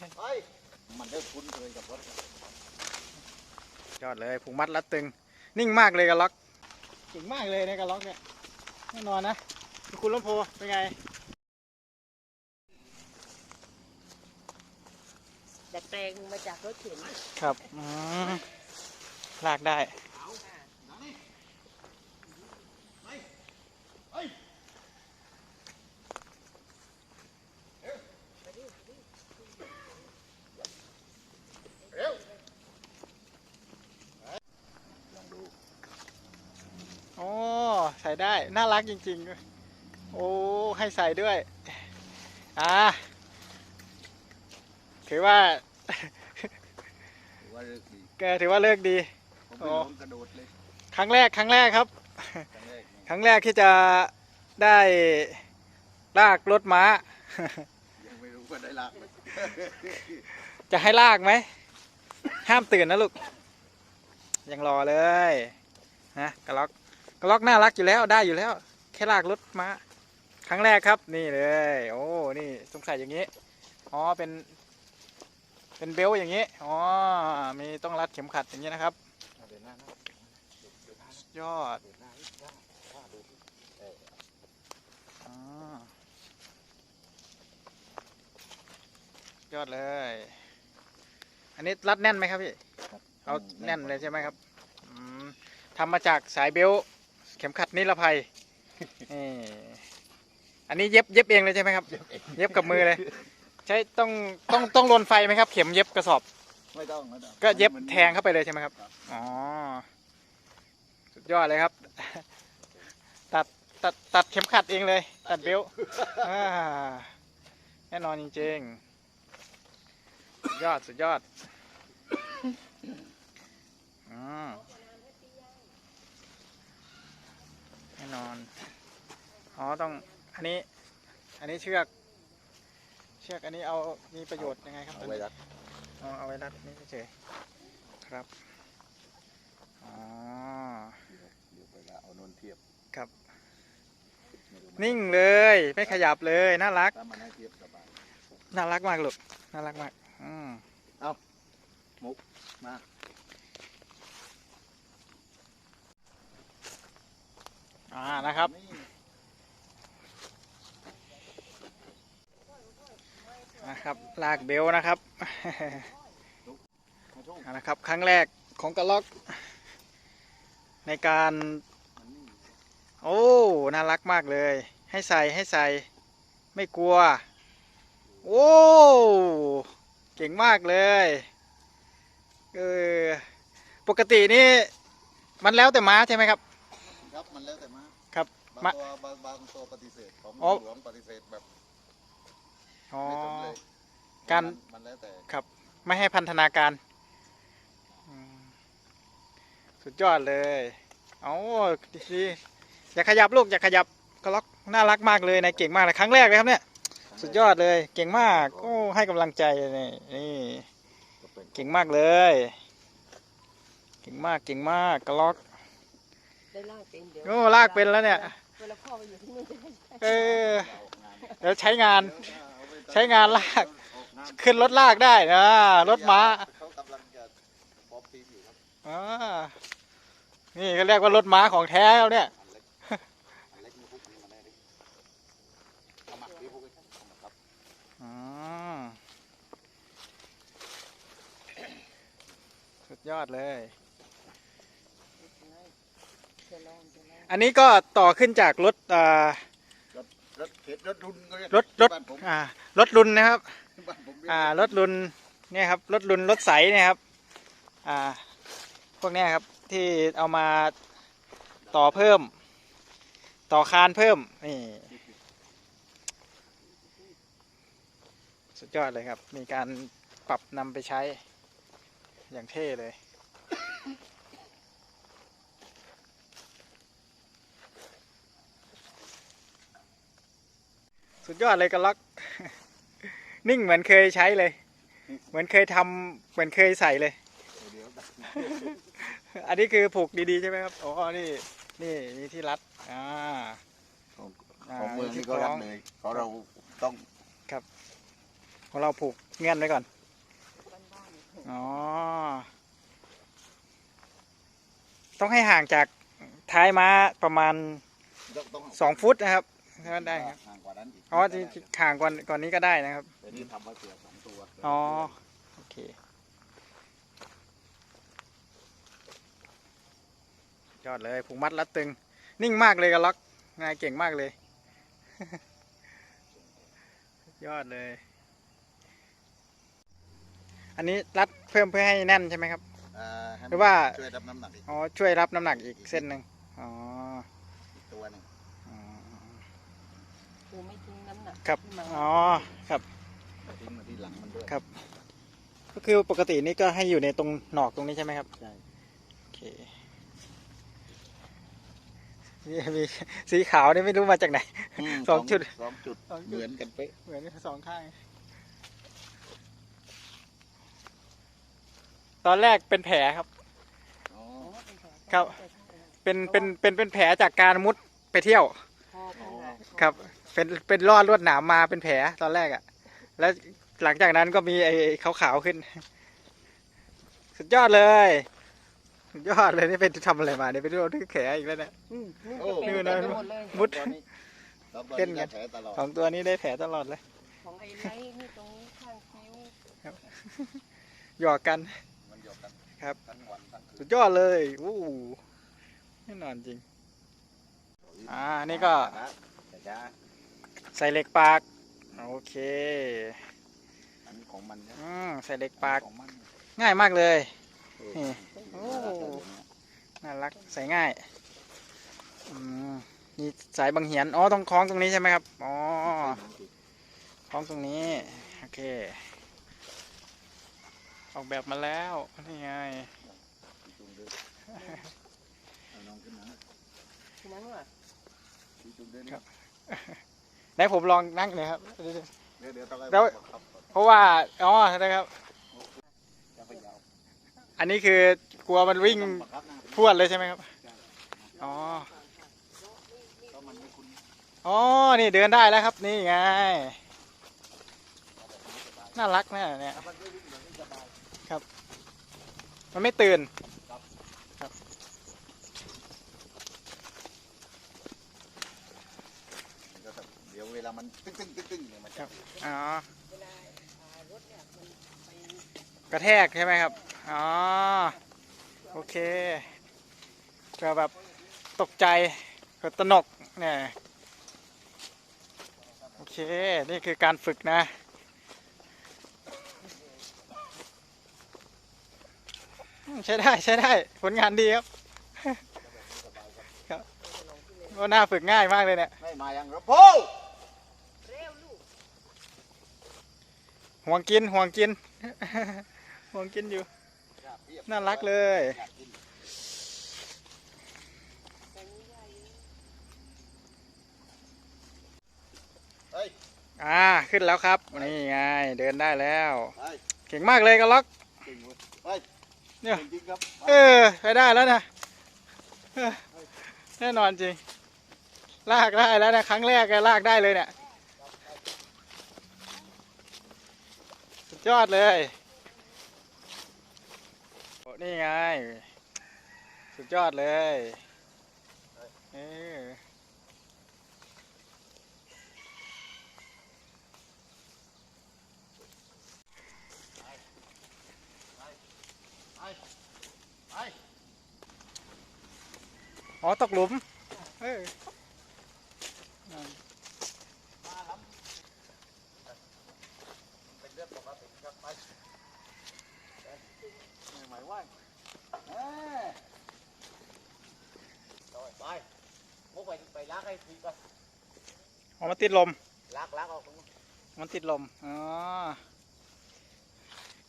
ไปมันได้คุ้นเคยกับรถยอดเลยผูกมัดรัดตึง นิ่งมากเลยกระล็อกเก่งมากเลยในกระล็อกเนี่ยแน่นอนนะคุณลำโพเป็นไงดัดแปลงมาจากรถเข็นครับอืมลากได้ โอ้ ใส่ ได้ น่ารักจริง ๆ โอ้ให้ใส่ด้วย อ่า ถือว่าถือว่าเลิกดีแกถือว่าเลิกดี ผมไม่อ๋อลงกระโดดเลยครั้งแรก ครั้งแรกครับ ครั้งแรกนี่ครั้งแรกที่จะได้ลากรถม้า ยังไม่รู้ว่าได้ลากไหมจะให้ลากไหม ห้ามตื่นนะลูก ยังรอเลย นะกระล็อก กล็อกน่ารักอยู่แล้วได้อยู่แล้ว แค่ลากรถมาครั้งแรกครับ นี่เลย โอ้นี่สงสัยอย่างนี้อ๋อเป็น เป็นเบล์อย่างนี้อ๋อมีต้องรัดเข็มขัดอย่างนี้นะครับยอดยอดเลย อันนี้รัดแน่นไหมครับพี่รับเอาแน่นเลยใช่ไหมครับทำมาจากสายเบล เข็มขัดนิรภัยนี่อันนี้เย็บเย็บเองเลยใช่ไหมครับ เย็บกับมือเลย ใช้ต้องต้องต้องลนไฟไหมครับ เข็มเย็บกระสอบ ไม่ต้องไม่ต้องก็เย็บมันแทงเข้าไปเลยใช่ไหมครับครับ อ๋อ สุดยอดเลยครับ ตัดตัดตัดเข็มขัดเองเลย ตัดเบลต์อ่าแน่นอนจริงๆ สุดยอดสุดยอดอืมแน่นอน อ๋อต้ องอันนี้ อันนี้เชือก เชือกอันนี้เอามีประโยชน์ยังไงครับเอาไว้รัดเอาเอาไว้รัดนี่เฉยๆครับอ๋อเดี๋ยวเวลาเอานนเทียบครับไม่รู้มันิ่งเลยไม่ขยับเลยน่ารัก ถ้ามันให้เทียบสบายน่ารักมากลูกน่ารักมากอืมมาอ่านะครับ นี่ นะครับลากเบลต์นะครับมาทุ่งเอานะครับ ครั้งแรกของกระล็อก ในการมันนี่โอ้ น่ารักมากเลย ให้ใส่ให้ใส่ไม่กลัว โอ้ เก่งมากเลยเออปกตินี่มันแล้วแต่ม้าใช่ไหมครับ ครับมันแล้วแต่มาครับบางมาตัวบางบางตัวปฏิเสธของอ๋อหลวงปฏิเสธแบบ อ๋อ ไม่สนเลยการ มันมันแล้วแต่ไม่ให้พันธนาการอืมสุดยอดเลย เอาดีอย่าขยับลูกอย่าขยับก็ล็อกน่ารักมากเลยนายเก่งมากเลยครั้งแรกเลยครับเนี่ย สุดยอดเลย เก่งมากโอ้ให้กำลังใจนี่นี่ ก็เป็นเก่งมากเลย เก่งมาก เก่งมากกระล็อก ได้ลากเป็นเดี๋ยวโอ้ลากเป็นแล้วเนี่ยเวลาพ่อไปอยู่ที่นู่นจะได้ใช้เออเอาออกงานเดี๋ยวใช้งาน เดี๋ยวเอาไป ใช้งานลาก ขึ้นรถลากได้นะรถม้าเขากำลังจะพอบทีมอยู่ครับอ่านี่ก็เรียกว่ารถม้าของแท้แล้วเนี่ย อันเล็กอันเล็กมีพวกนี้มาแน่ดิเอามาพี่พวกนี้เอามาครับอืมสุดยอดเลย อันนี้ก็ต่อขึ้นจากรถอ่า รถรถเข็นรถรุนก็เยกรถรถบ้านผมอ่ารถลุนนะครับ บ้านผมเรียกอ่ารถลุนเนี่ยครับรถลุนรถใสเนี่ยครับอ่าพวกเนี้ยครับที่เอามาต่อเพิ่ม ต่อคานเพิ่มนี่สุดยอดเลยครับ มีการปรับนำไปใช้อย่างเท่เลย สุดยอดเลยกระล็อก นิ่งเหมือนเคยใช้เลย เหมือนเคยทำเหมือนเคยใส่เลยเดี๋ยวอันนี้คือผูกดีๆใช่ไหมครับอ๋อนี่นี่มีที่รัดอ่าของอ่าของเมืองนี่ก็รับเลยของเราต้องของเราผูกเงื่อนไว้ก่อนบ้านๆอ๋อต้องให้ห่างจากท้ายม้าประมาณต้องต้องสองฟุตนะครับ ก็ได้ครับห่างกว่านั้นอีกอ๋อจริงๆห่างกว่าก่อนนี้ก็ได้นะครับแต่นี่ทำไว้เผื่อสองตัวอ๋อโอเค ยอดเลยผูกมัดรัดตึง นิ่งมากเลยกับล็อกนายเก่งมากเลย ยอดเลย อันนี้รัดเพิ่มเพื่อให้แน่นใช่ไหมครับอ่าให้มันหรือว่า ช่วยรับน้ำหนักอีกอ๋อช่วยรับน้ำหนักอีกเส้นหนึ่งอ๋อ อีกตัวหนึงอ๋อ คือไม่ทิ้งน้ำหนักครับ ที่มาอ๋อ ครับ ทิ้งมาที่หลังมันด้วยครับ ก็คือปกตินี่ก็ให้อยู่ในตรงหนอกตรงนี้ใช่ไหมครับ ใช่โอเคนี่มีสีขาวนี่ไม่รู้มาจากไหน มสองจุด สองจุดสองจุดเหมือนกันเป๊ะเหมือนสองข้าง ตอนแรกเป็นแผลครับ อ๋ออ๋อเป็นแผลครับใช่ใช่เป็น เป็น เป็น เป็นแผลจากการมุดไปเที่ยวพอเป็นแผลครับ เป็นเป็นรอดลวดหนามมาเป็นแผลตอนแรกอะ่ะ แล้วหลังจากนั้นก็มีไอ้ขาวขาวๆขึ้น สุดยอดเลย สุดยอดเลยนี่เป็นทำอะไรมาเนี่ยเป็นโดนที่แขนอีกแล้วเนี่ยอืมโอ้ นี่ก็เป็นนี่เต็มนะไปหมดเลยมุดตอนนี้แล้วตอนเล่นนี้กัก็นแผลตลอดสองตัวนี้ได้แผลตลอดเลย ของไอ้ไลท์นี่ตรงนี้ข้างคิ้วหยอกกันมันหยอกกันครับทั้งวันทั้งคืสุนดยอดเลยอู้แน่นอนจริง อ่า นี่ก็แต่ช้า ใส่เหล็กปาก โอเค อันนี้ของมันนะอืมใส่เหล็กปาก ของมันง่ายมากเลยเออนี่โอ้น่ารักใส่ง่ายอืมมีสายบังเหียน อ๋อ ต้องคล้องตรงนี้ใช่ไหมครับ อ๋อ คล้องตรงนี้ โอเค ออกแบบมาแล้ว นี่ไงจุงเดินเอาน้องขึ้นมาคื อนั้นว่ะจุงเดินครับไหนผมลองนั่งหน่อยครับ เดี๋ยวเดี๋ยวต้องให้แล้วบังคับก่อนเพราะว่า อ๋อนะครับ จะไปยาวอันนี้คือกลัวมันวิ่งต้องบังคับนะพรวดเลยใช่ไหมครับ อ๋อเพราะมันไม่คุ้นอ๋อ นี่เดินได้แล้วครับ นี่ไง น่ารักนะเนี่ยถ้ามันไม่วิ่งเดี๋ยวไม่สบาย มันไม่ตื่นมันก็จะ เดี๋ยวเวลามันตึ้งตึ้งตึ้งตึ้งเนี่ยมันจะอ๋อเวลาอ่ารถเนี่ยมันไปกระแทกใช่ไหมครับ อ๋อ โอเคเผื่อแบบตกใจเผื่อตระหนกเนี่ยโอเค นี่คือการฝึกนะอืมใช้ได้ใช้ได้ผลงานดีครับครับก็น่าฝึกง่ายมากเลยเนี่ยไม่มายังรบโพ เร็วลูก ห่วงกินห่วงกิน ห่วงกินอยู่ น่ารักเลย อ่าขึ้นแล้วครับ นี่ไง เดินได้แล้ว เก่งมากเลยกระล็อกเนี่ยเออไปได้แล้วนะแน่นอนจริง ลากได้แล้วนะ ครั้งแรกก็ลากได้เลยเนี่ย สุด ยอดเลย นี่ไง สุดยอดเลยเออไปอ๋อ ตกหลุม เออ เป็นเรื่องปกติครับไปไม่หมายว่าเอ้ยต่อยไปมุก ไปไปล้างให้ทีก่อนอ๋อมันติดลมล้างล้างออกตรงนู้นมันติดลม อ๋อ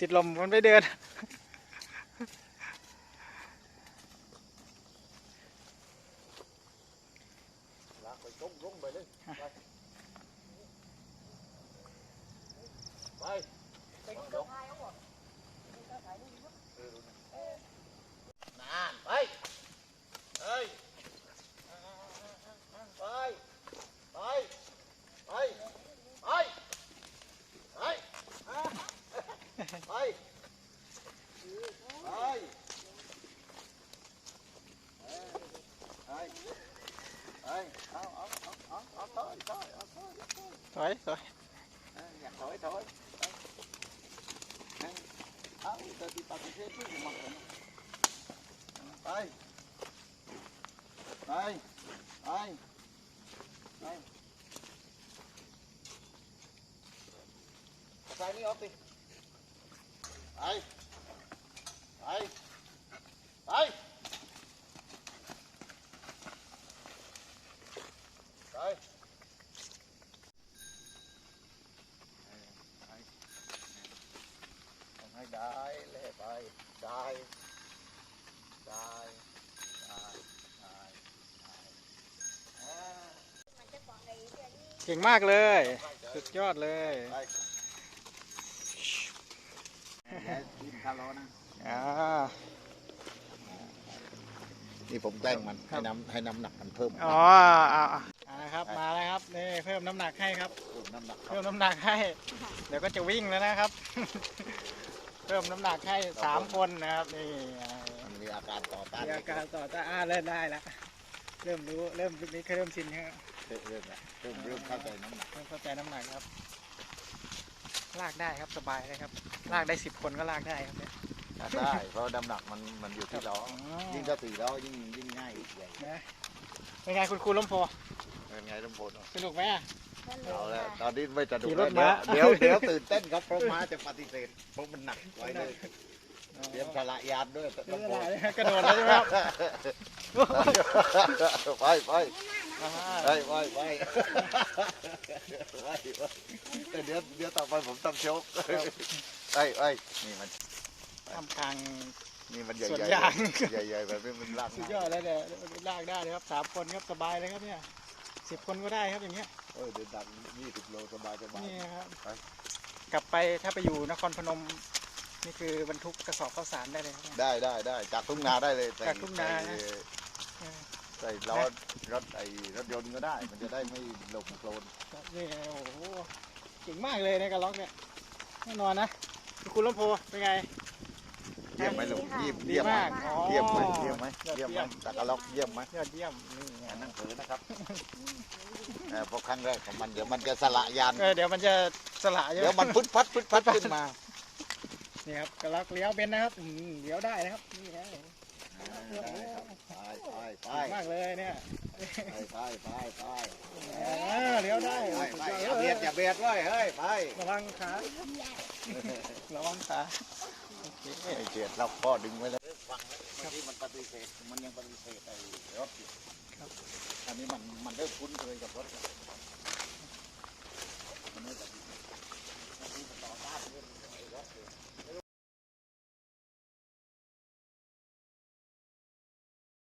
ติดลมมันไม่เดินล้างไปต้มลงไปเลย Đây. Đây. Đây. Đây. Thôi, thôi, thôi, thôi. Thôi, thôi. Dạ, thôi, thôi. Áo, tao đi bắt cái xe trước mặt Đây. Đây. Đây. Đây. Sai đi ốp đi. ไป ไป ไป ไปใส่นี่ออกดิไปไปไปไปทำให้ได้เลยไป ได้ ได้ ได้ ได้ได้อ่าเก่งมากเลย สุดยอดเลย ไป อย่ากินคาร์โลนะอ่านี่ผมแกล้งมันให้น้ำให้น้ำหนักมันเพิ่มอ๋ออ่าอ่าอ่านะครับมาแล้วครับนี่เพิ่มน้ำหนักให้ครับ เพิ่มน้ำหนักเพิ่มน้ำหนักให้ เดี๋ยวก็จะวิ่งแล้วนะครับ เพิ่มน้ำหนักให้สามคนนะครับนี่อ่ามันมีอาการต่อต้านมีอาการต่อต้านอ่าเริ่มได้แล้วเริ่มรู้เริ่มนี้เริ่มชินครับเริ่มเริ่มแล้วเริ่มเริ่มเข้าใจน้ำหนักเริ่มเข้าใจน้ำหนักครับ ลากได้ครับสบายเลยครับ ลากได้สิบคนก็ลากได้ครับเนี่ยได้เพราะน้ำหนักมันมันอยู่ที่ล้ออ๋อยิ่งถ้าสี่ล้อยิ่งยิ่งง่ายใหญ่นะเป็นไงคุณครูล้มโพเป็นไงต้องโพนสนุกไหมอะเอาละตอนนี้ไม่จะดูขี่รถแล้วม้าเดี๋ยวเดี๋ยวเดี๋ยวตื่นเต้นครับเพราะม้าจะปฏิเสธเพราะมันหนักไว้เลยเตรียมฉลายานด้วยเรื่ต้อองงโพอะไรนเนี่ยกระโดดแล้วใช่ไหมครับไปไปอ่าไปไปไปไปไปเดี๋ยวเดี๋ยวต่อไปผมต้องโชก ไปไปนี่มัน ทำกลาง นี่มันใหญ่สวนใหญ่ยางใหญ่ใหญ่แบบนี้มันลากสุดยอดเลยเนี่ยลากได้เลยครับสามคนครับสบายเลยครับเนี่ยสิบคนก็ได้ครับอย่างเงี้ยเออเดินดังยี่สิบโลสบายสบาย นี่ครับไป กลับไปถ้าไปอยู่นครพนม นี่คือบรรทุกกระสอบข้าวสารได้เลยครับเนี่ย ได้ได้ได้จากทุ่งนาได้เลยใส่จากทุ่งนานะใส่เออ ใส่ล้อรถไอ้รถยนต์ก็ได้ มันจะได้ไม่หลงโคลน ครับนี่โอ้โหเก่งมากเลยในกระล็อกเนี่ยแน่นอนนะ คุณลำโพเป็นไง เยี่ยมไหมลุงเยี่ยมดีเยี่ยมไหมมากอ๋อเยี่ยมไหมเยี่ยมไหมยอดเยี่ยมไหมเยี่ยมตะกะล็อกเยี่ยมไหมยอดเยี่ยมนี่ไงอันนั่งเผือนะครับเออเพราะครั้งแรกของมันเดี๋ยวมันจะสละยานเออเดี๋ยวมันจะสละใช่ไหมเดี๋ยวมันพุดพัดพุดพัดขึ้นมานี่ครับกระล็อกเลี้ยวเป็นนะครับอืมเลี้ยวได้นะครับนี่ไงได้ครับไปไปไปเก่งมากเลยเนี่ยไปไปไปไปอ่าเลี้ยวได้ไปสุดไปย เบียดไว้เฮ้ยไประวังขาระวังขาโอเคไอ้เจียดเราข้อดึงไว้แล้วฟังแล้วที่มันปฏิเสธมันยังปฏิเสธไอ้รถอยู่ครับอันนี้มันมันเริ่มคุ้นเคยกับรถมันไม่ปฏิเสธต่อต้านเรื่องไอ้รถเลย